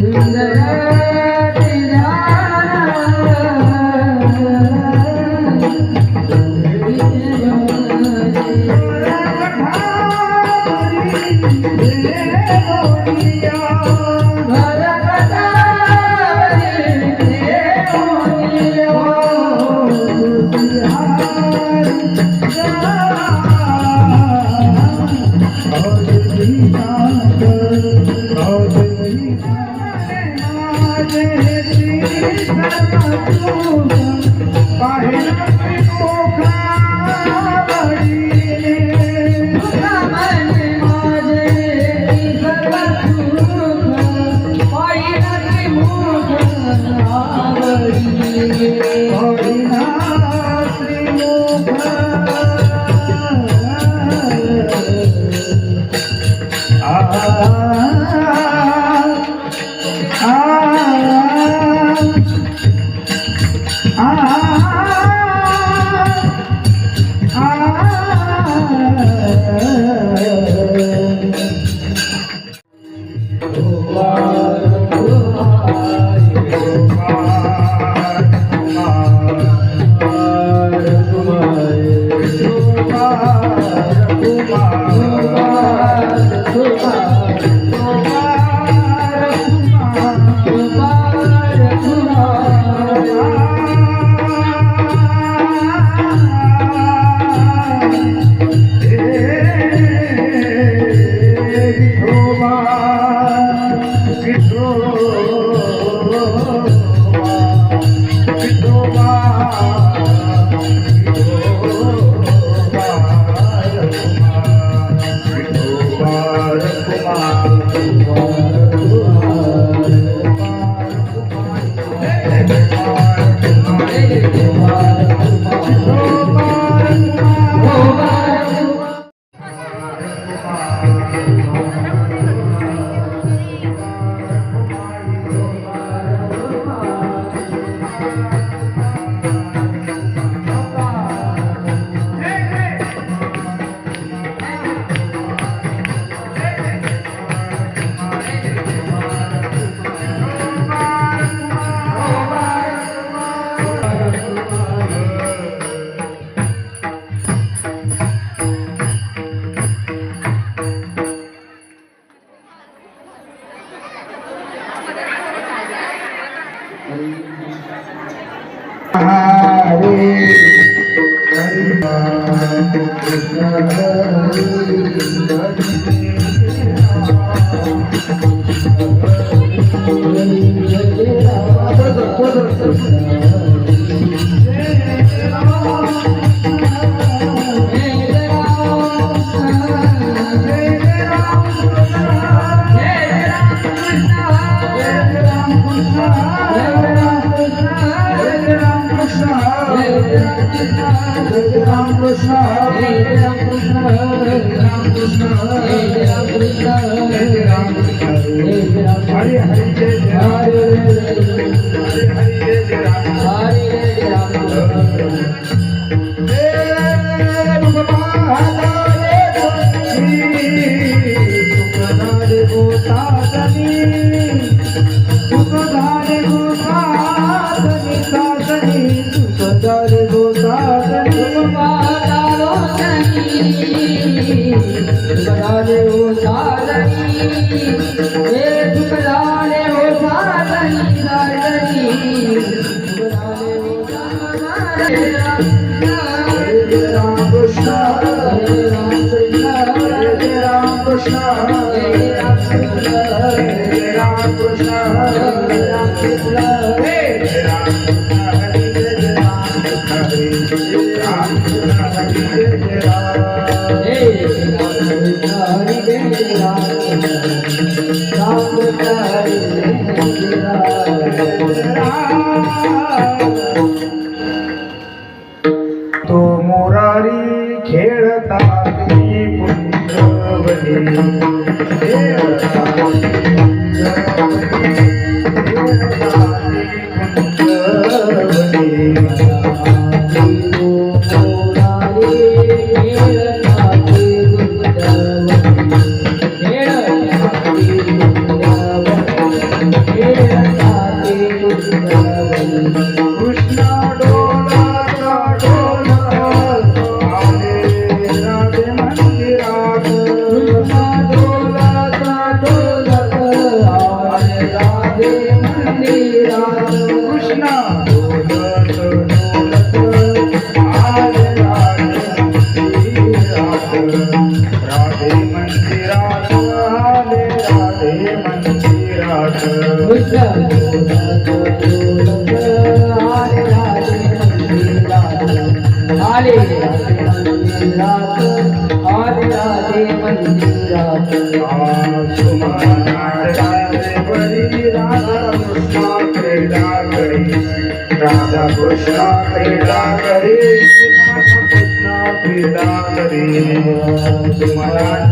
In the तो कृष्णा क्रीडा करे. कृष्णा क्रीडा करे तुम्हाला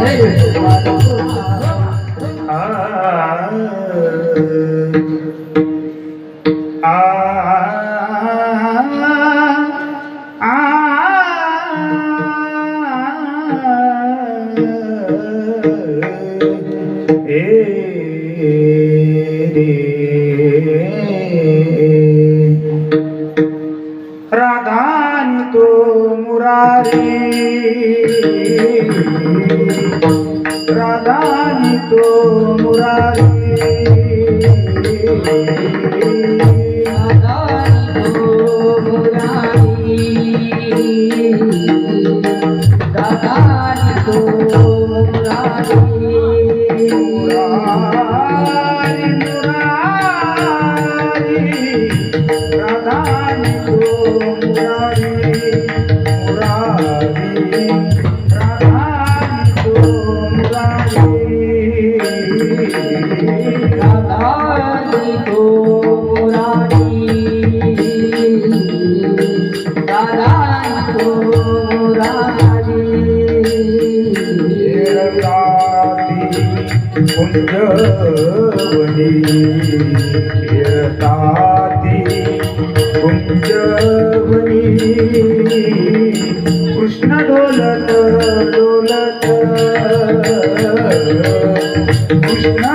Hey!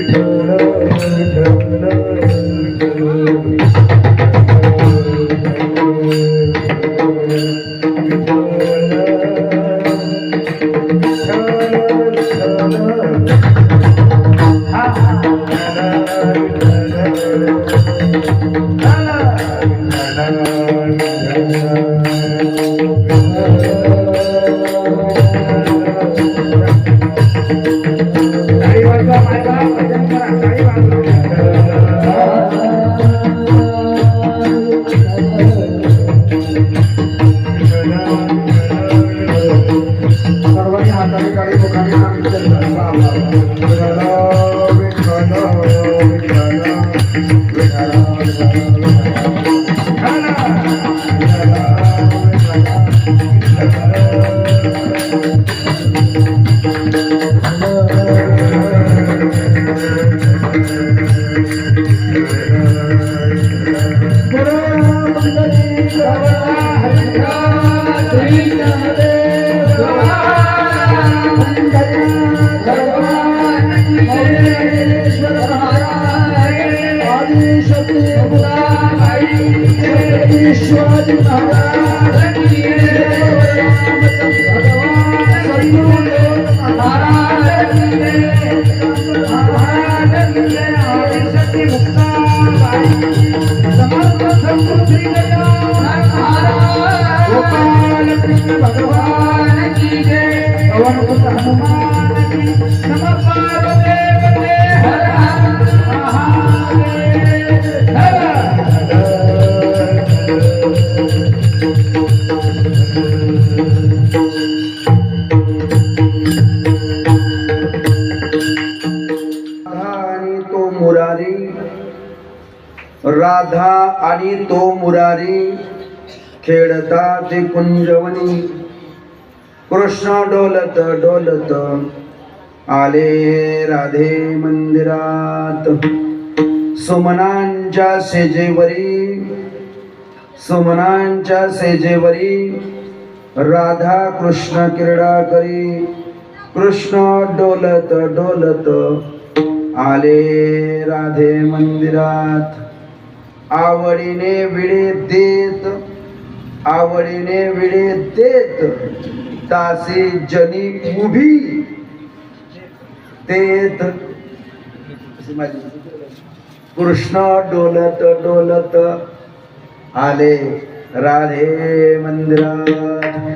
विठ्ठल टाळी राधा आणि तो मुरारी खेळता ते कुंजवनी कृष्ण डोलत डोलत आले राधे मंदिरात. सुमनांच्या सेजेवरी सुमनांच्या सेजेवरी राधा कृष्ण क्रीडा करी कृष्ण डोलत डोलत आले राधे मंदिरात. आवडीने विडे देत आवडीने विडे देत तासी जनी उभी देत. कृष्ण डोलत डोलत आले राधे मंदिरात.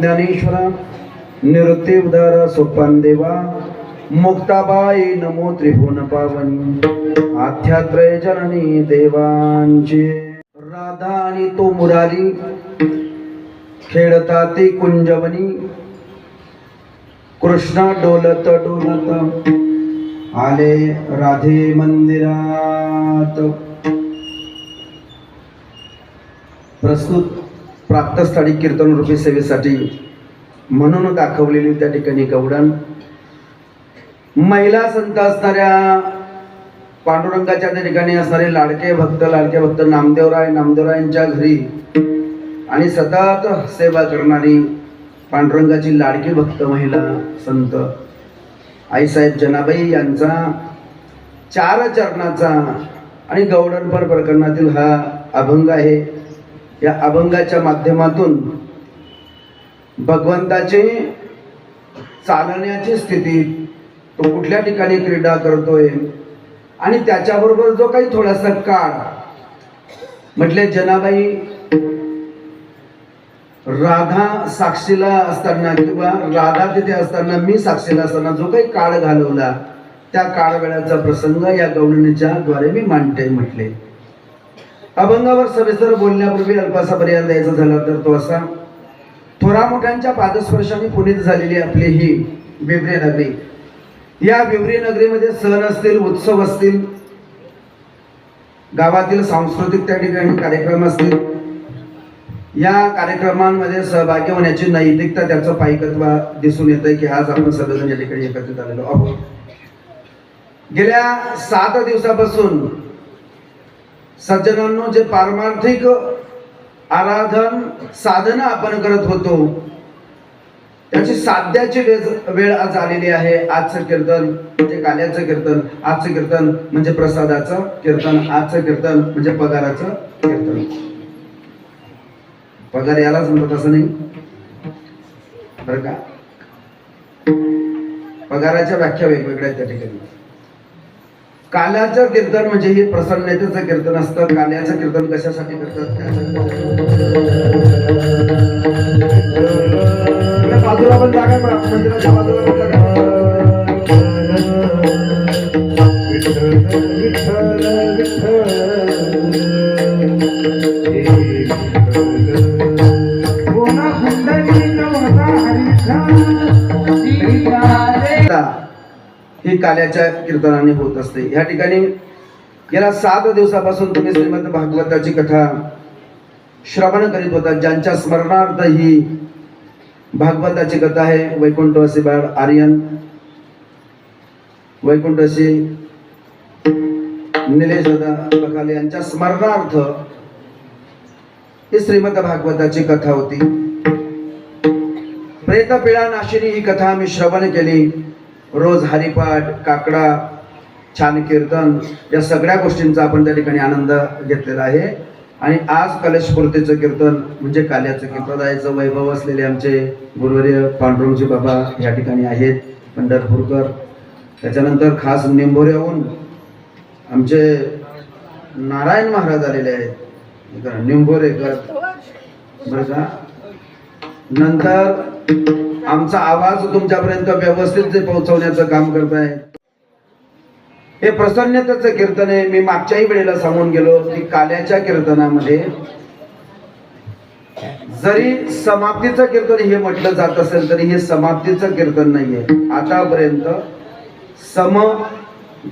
ज्ञानेश्वर निवृत्ती उदार देवा मुक्ताबाई नमो त्रिभुवन पावनी आध्यात्रय जननी देवांचे. राधा आणि तो मुरारी खेळता ती कुंजवनी कृष्णा डोलत डोलत आले राधे मंदिरात. प्रस्तुत प्राप्तस्थळी कीर्तन रूपी सेवेसाठी म्हणून दाखवलेली त्या ठिकाणी गौडण महिला संत असणाऱ्या पांडुरंगाच्या त्या ठिकाणी असणारे लाडके भक्त लाडके भक्त नामदेवराय नामदेवरायांच्या घरी आणि सतत सेवा करणारी पांडुरंगाची लाडकी भक्त महिला संत. आईसाहेब जनाबाई यांचा चार चरणाचा आणि गौडणपर प्रकरणातील हा अभंग आहे. या अभंगाच्या माध्यमातून भगवंताची चालण्याची स्थिती तो कुठल्या ठिकाणी क्रीडा करतोय आणि त्याच्याबरोबर जो काही थोडासा काळ म्हटले जनाबाई राधा साक्षीला असताना किंवा राधा तिथे असताना मी साक्षीला असताना जो काही काळ घालवला त्या काळ वेळाचा प्रसंग या गवळणीच्या द्वारे मी मांडते म्हटले. अभंगावर सविस्तर बोलण्यापूर्वी अल्पासा पर्याय द्यायचा झाला तर तो असा. थोरा मोठ्यांच्या पादस्पर्शाने पुनीत झालेली आपली ही बिबरी नगरी. या बिबरी नगरीमध्ये सण असतील उत्सव असतील गावातील सांस्कृतिक त्या ठिकाणी कार्यक्रम असतील. या कार्यक्रमांमध्ये सहभागी होण्याची नैतिकता त्याचं पायकत्व दिसून येतं की आज आपण सर्वजण या ठिकाणी एकत्रित आलेलो आहोत. गेल्या सात दिवसापासून सज्जनांनो जे पारमार्थिक आराधन साधना आपण करत होतो त्याची साध्याची वेळ वेळ आज आलेली आहे. आजचं कीर्तन म्हणजे काल्याचं कीर्तन आजचं कीर्तन म्हणजे प्रसादाचं कीर्तन आजचं कीर्तन म्हणजे पगाराचं कीर्तन. पगार यालाच म्हणत असं नाही? बरं का? पगाराच्या व्याख्या वेगवेगळ्या त्या ठिकाणी. काल्याचं कीर्तन म्हणजे हे प्रसन्नतेचं कीर्तन असतं. काल्याचं कीर्तन कशासाठी करतात? त्या बाजूला पण जागा मंदिराच्या बाजूला काल्याच्या कीर्तनाने होत असते. या ठिकाणी गेल्या सात दिवसापासून तुम्ही श्रीमंत भागवताची कथा श्रवण करीत होता. ज्यांच्या स्मरणार्थ ही भागवताची कथा आहे वैकुंठवासी बाळ आर्यन वैकुंठशी निलेश बकाले यांच्या स्मरणार्थ ही श्रीमद भागवताची कथा होती. प्रेत पिळा नाशिनी ही कथा आम्ही श्रवण केली. रोज हरिपाठ काकडा छान कीर्तन या सगळ्या गोष्टींचा आपण त्या ठिकाणी आनंद घेतलेला आहे. आणि आज कलशपूर्तीचं कीर्तन म्हणजे काल्याचं कीर्तनाचं वैभव असलेले आमचे गुरुवर्य पांडुरंगजी बाबा या ठिकाणी आहेत पंढरपूरकर. त्याच्यानंतर खास निंबोऱ्याहून आमचे नारायण महाराज आलेले आहेत. निंबोरेकर. बरं का? नंतर आमचा आवाज तुमच्यापर्यंत व्यवस्थित जे पोहोचवण्याचं काम करताय. हे प्रसन्नतेचं कीर्तन आहे. मी मागच्याही वेळेला सांगून गेलो की काल्याच्या कीर्तनामध्ये जरी समाप्तीचं कीर्तन हे म्हटलं जात असेल तरी हे समाप्तीचं कीर्तन नाहीये. आतापर्यंत सम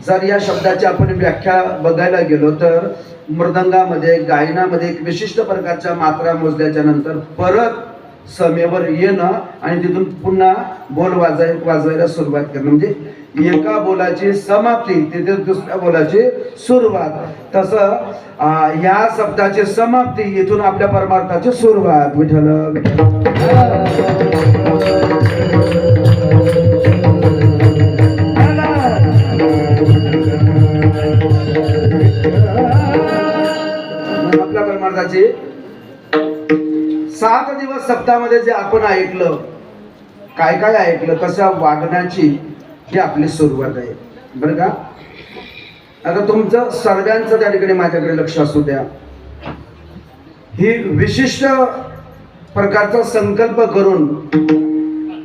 जर या शब्दाची आपण व्याख्या बघायला गेलो तर मृदंगामध्ये गायनामध्ये एक विशिष्ट प्रकारच्या मात्रा मोजल्याच्या नंतर परत समेवर येणं आणि तिथून पुन्हा बोल वाजाय वाजवायला सुरुवात करणं. म्हणजे एका बोलाची समाप्ती तिथे दुसऱ्या बोलाची सुरुवात. तसं ह्या शब्दाची समाप्ती इथून आपल्या परमार्थाची सुरुवात. विठल आपल्या परमार्थाची सात दिवस सप्ताहामध्ये जे आपण ऐकलं काय काय ऐकलं तशा वागण्याची ही आपली सुरुवात आहे. बरं का? आता तुमचं सर्वांचं त्या ठिकाणी माझ्याकडे लक्ष असू द्या. ही विशिष्ट प्रकारचा संकल्प करून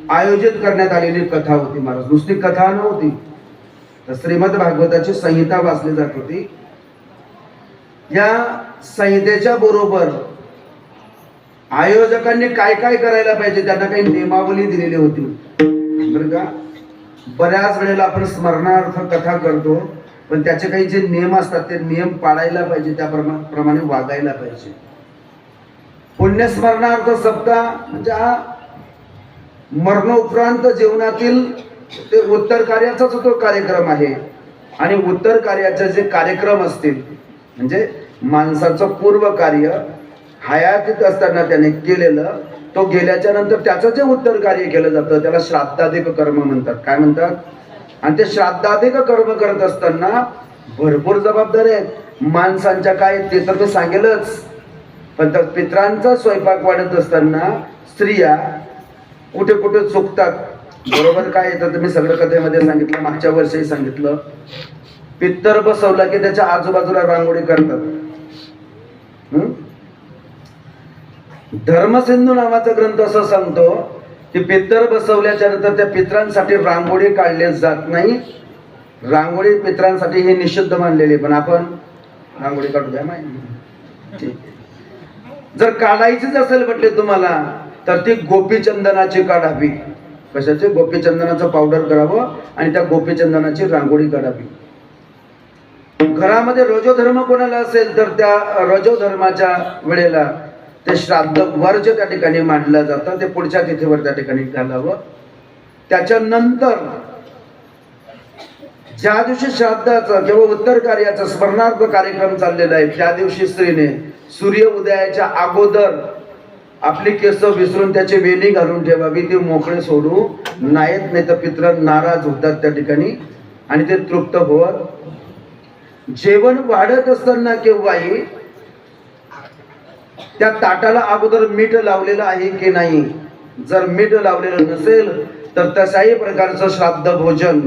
आयोजित करण्यात आलेली कथा होती महाराज. नुसती कथा नव्हती. तर श्रीमद भागवताची संहिता वाचली जात होती. या संहितेच्या बरोबर आयोजकांनी काय काय करायला पाहिजे त्यांना काही नियमावली दिलेली होती. बरं का? बऱ्याच वेळेला आपण स्मरणार्थ कथा करतो पण त्याचे काही जे नियम असतात ते नियम पाळायला पाहिजे त्या प्रमा- प्रमाणे वागायला पाहिजे. पुण्यस्मरणार्थ सप्ताह म्हणजे हा मरणोपरांत जीवनातील ते उत्तर कार्याचाच तो कार्यक्रम आहे. आणि उत्तर कार्याचे जे कार्यक्रम असतील म्हणजे माणसाचं पूर्व कार्य हयातीत असताना त्याने केलेलं तो गेल्याच्यानंतर त्याचं जे उत्तर कार्य केलं जातं त्याला श्राद्धाधिक कर्म म्हणतात. काय म्हणतात? आणि ते श्राद्धाधिक कर्म करत असताना भरपूर जबाबदारी आहेत. माणसांच्या काय ते तर मी सांगेलच. पण तर पित्रांचा स्वयंपाक वाढत असताना स्त्रिया कुठे कुठे चुकतात. बरोबर काय येतं तर मी सगळं कथेमध्ये सांगितलं मागच्या वर्षी सांगितलं. पित्तर बसवला की त्याच्या आजूबाजूला रांगोळी करतात. धर्मसिंधू नावाचा ग्रंथ असं सांगतो की पित्तर बसवल्याच्या नंतर त्या पित्रांसाठी रांगोळी काढले जात नाही. रांगोळी पित्रांसाठी हे निषिद्ध मानलेली पण आपण रांगोळी काढू द्या माहिती ठीक जर काढायचीच असेल म्हटले तुम्हाला तर ती गोपीचंदनाची काढावी. कशाची? गोपीचंदनाचं पावडर करावं आणि त्या गोपीचंदनाची रांगोळी काढावी. घरामध्ये रजोधर्म कोणाला असेल तर त्या रजोधर्माच्या वेळेला ते श्राद्ध वर्ज त्या ठिकाणी मांडलं जातं ते पुढच्या तिथीवर त्या ठिकाणी घालावं. त्याच्यानंतर ज्या दिवशी श्राद्धाचं किंवा उत्तर कार्याचा स्मरणार्थ कार्यक्रम चाललेला आहे त्या दिवशी स्त्रीने सूर्य उदयाच्या अगोदर आपली केस विसरून त्याची वेणी घालून ठेवावी ते मोकळे सोडू नाहीत नाही तर पित्र नाराज होतात त्या ठिकाणी आणि ते तृप्त होत. जेवण वाढत असताना केव्हाही त्या ताटाला अगोदर मीठ लावलेलं आहे की नाही? जर मीठ लावलेलं नसेल तर तशाही प्रकारचं श्राद्ध भोजन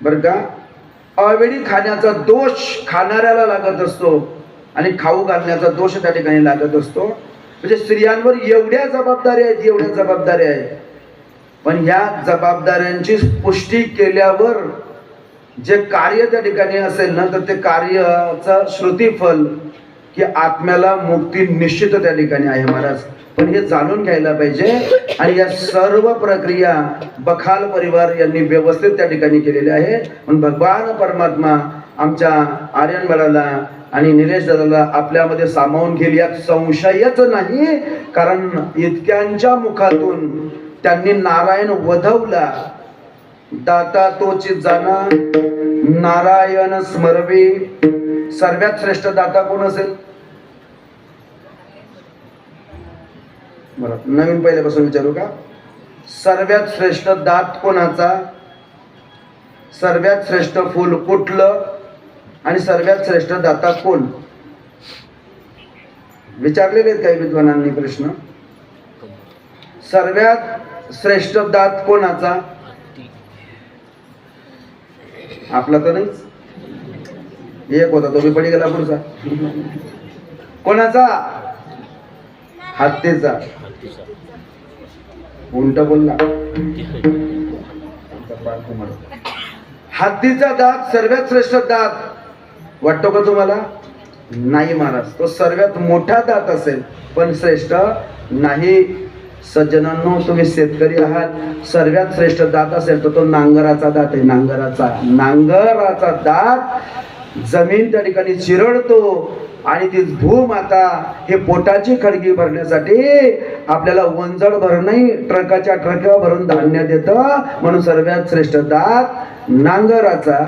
बर का? अवेळी खाण्याचा दोष खाणाऱ्याला लागत असतो आणि खाऊ घालण्याचा दोष त्या ठिकाणी लागत असतो. म्हणजे स्त्रियांवर एवढ्या जबाबदाऱ्या आहेत एवढ्या जबाबदाऱ्या आहेत. पण ह्या जबाबदाऱ्यांची पुष्टी केल्यावर जे कार्य त्या ठिकाणी असेल ना तर ते कार्याचं श्रुतीफल की आत्म्याला मुक्ती निश्चित त्या ठिकाणी आहे महाराज. पण हे जाणून घ्यायला पाहिजे. आणि या सर्व प्रक्रिया बखाल परिवार यांनी व्यवस्थित त्या ठिकाणी केलेल्या आहे. पण भगवान परमात्मा आमच्या आर्यन बळाला आणि निलेश दादाला आपल्यामध्ये सामावून घेईल यात संशयच नाही. कारण इतक्यांच्या मुखातून त्यांनी नारायण वधवला. दाता तोची जाणा नारायण स्मरवे. सर्वात श्रेष्ठ दाता कोण असेल? बरं नवीन पहिल्यापासून विचारू का? सर्वात श्रेष्ठ दात कोणाचा? सर्वात श्रेष्ठ फूल कुठलं? आणि सर्वात श्रेष्ठ दाता कोण? विचारलेले आहेत काही विद्वानांनी प्रश्न. सर्वात श्रेष्ठ दात कोणाचा? आपला तर नाहीच. एक होता तो बी पडी गेला पुढचा. कोणाचा? हत्तीचा. उलट बोलला हत्तीचा दात सर्वात श्रेष्ठ दात वाटतो का तुम्हाला? नाही महाराज. तो सर्वात मोठा दात असेल पण श्रेष्ठ नाही. सज्जनांनो तुम्ही शेतकरी आहात. सर्वात श्रेष्ठ दात असेल तर तो नांगराचा दात आहे. नांगराचा नांगराचा दात जमीन त्या ठिकाणी चिरडतो. आणि ती भूमाता हे पोटाची खडगी भरण्यासाठी आपल्याला वंजळ भरणही ट्रकाच्या ट्रका भरून धान्य देत. म्हणून सर्वात श्रेष्ठ दात नांगराचा.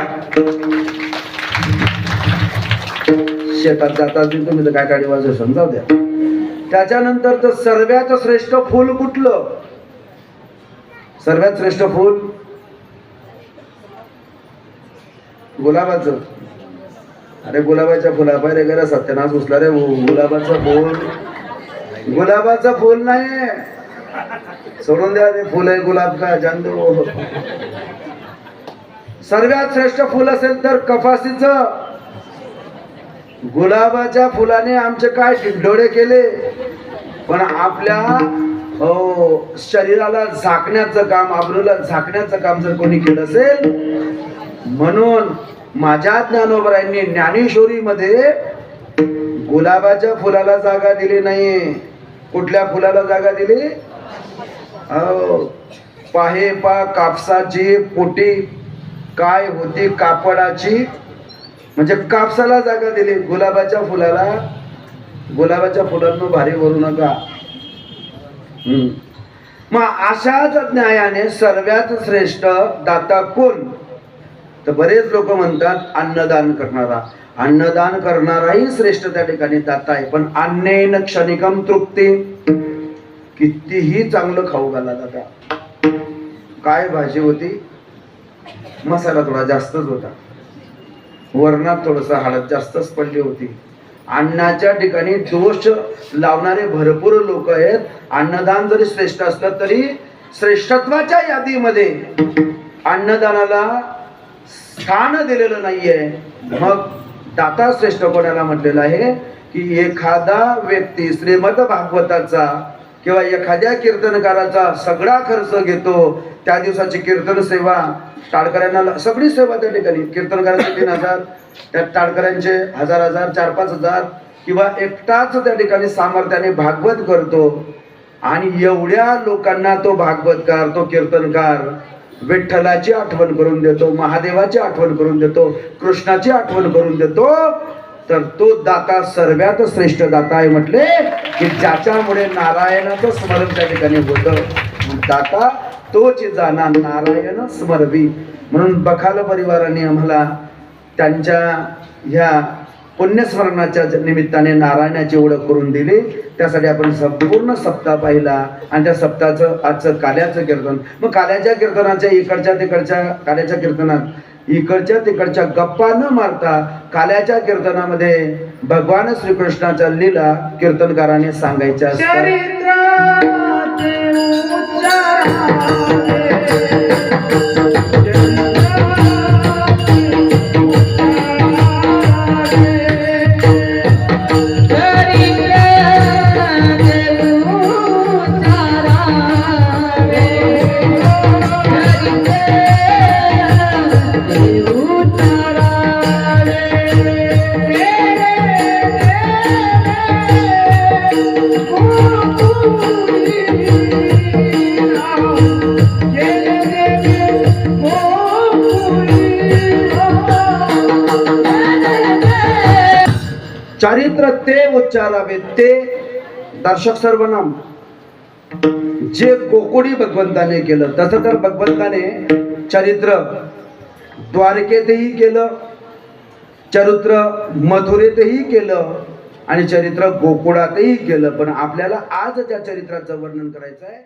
शेतात जाता तुम्ही तर काय काळी वाजव समजाव द्या. त्याच्यानंतर तर सर्वात श्रेष्ठ फूल कुठलं? सर्वात श्रेष्ठ फूल? गुलाबाचं. अरे गुलाबाच्या फुला रे गेला सत्यानाश घुसला रे गुलाबाचं फूल. गुलाबाचं फूल नाही सोडून द्या ते फुल आहे गुलाब का चांदू सर्वात श्रेष्ठ फुल असेल तर कपासीचं गुलाबाच्या फुलाने आमचे काय डोळे केले? पण आपल्या हो, शरीराला झाकण्याचं काम आबरूला झाकण्याचं काम जर कोणी केलं असेल म्हणून माझ्या ज्ञानोबरायांनी ज्ञानेश्वरीमध्ये गुलाबाच्या फुलाला जागा दिली नाही कुठल्या फुलाला जागा दिली? अहो, पाहे पा कापसाची पोटी. काय होती कापडाची? म्हणजे कापसाला जागा दिली. गुलाबाच्या फुलाला. गुलाबाच्या फुलांना भारी भरू नका. मग अशाच न्यायाने सर्वात श्रेष्ठ दाता कोण? तर बरेच लोक म्हणतात अन्नदान करणारा. अन्नदान करणाराही श्रेष्ठ त्या ठिकाणी दाता आहे. पण अन्नेन क्षणिकम तृप्ती. कितीही चांगलं खाऊ घाला दादा. काय भाजी होती? मसाला थोडा जास्तच होता. वरणात थोडस हळद जास्तच पडली होती. अन्नाच्या ठिकाणी दोष लावणारे भरपूर लोक आहेत. अन्नदान जरी श्रेष्ठ असलं तरी श्रेष्ठत्वाच्या यादीमध्ये अन्नदानाला स्थान दिलेलं नाहीये. मग दाता श्रेष्ठ कोणाला म्हटलेलं आहे? की एखादा व्यक्ती श्रीमद भागवताचा किंवा एखाद्या कीर्तनकाराचा सगळा खर्च घेतो त्या दिवसाची कीर्तन सेवा टाळकऱ्यांना सगळी सेवा त्या ठिकाणी. कीर्तनकाराचे तीन हजार त्या टाळकऱ्यांचे हजार हजार चार पाच हजार किंवा एकटाच त्या ठिकाणी सामर्थ्याने भागवत करतो. आणि एवढ्या लोकांना तो भागवतकार तो कीर्तनकार विठ्ठलाची आठवण करून देतो महादेवाची आठवण करून देतो कृष्णाची आठवण करून देतो तर तो दाता सर्वात श्रेष्ठ दाता आहे म्हटले की ज्याच्यामुळे नारायणाचं स्मरण त्या ठिकाणी होतं. दाता तोच जाणार नारायण स्मरवी. म्हणून बखाल परिवाराने आम्हाला त्यांच्या ह्या पुण्यस्मरणाच्या निमित्ताने नारायणाची ओळख करून दिली. त्यासाठी आपण संपूर्ण सप्ताह पाहिला आणि त्या सप्ताहाचं आजचं काल्याचं कीर्तन. मग काल्याच्या कीर्तनाच्या इकडच्या तिकडच्या काल्याच्या कीर्तनात इकडच्या तिकडच्या गप्पा न मारता काल्याच्या कीर्तनामध्ये भगवान श्रीकृष्णाच्या लीला कीर्तनकाराने सांगायच्या असतात. उच्चारावे ते दर्शक सर्वनाम. जे गोकुडी भगवंताने केलं तसं तर भगवंताने चरित्र द्वारकेतही केलं चरित्र मथुरेतही केलं आणि चरित्र गोकुळातही केलं. पण आपल्याला आज त्या चरित्राचं वर्णन करायचं आहे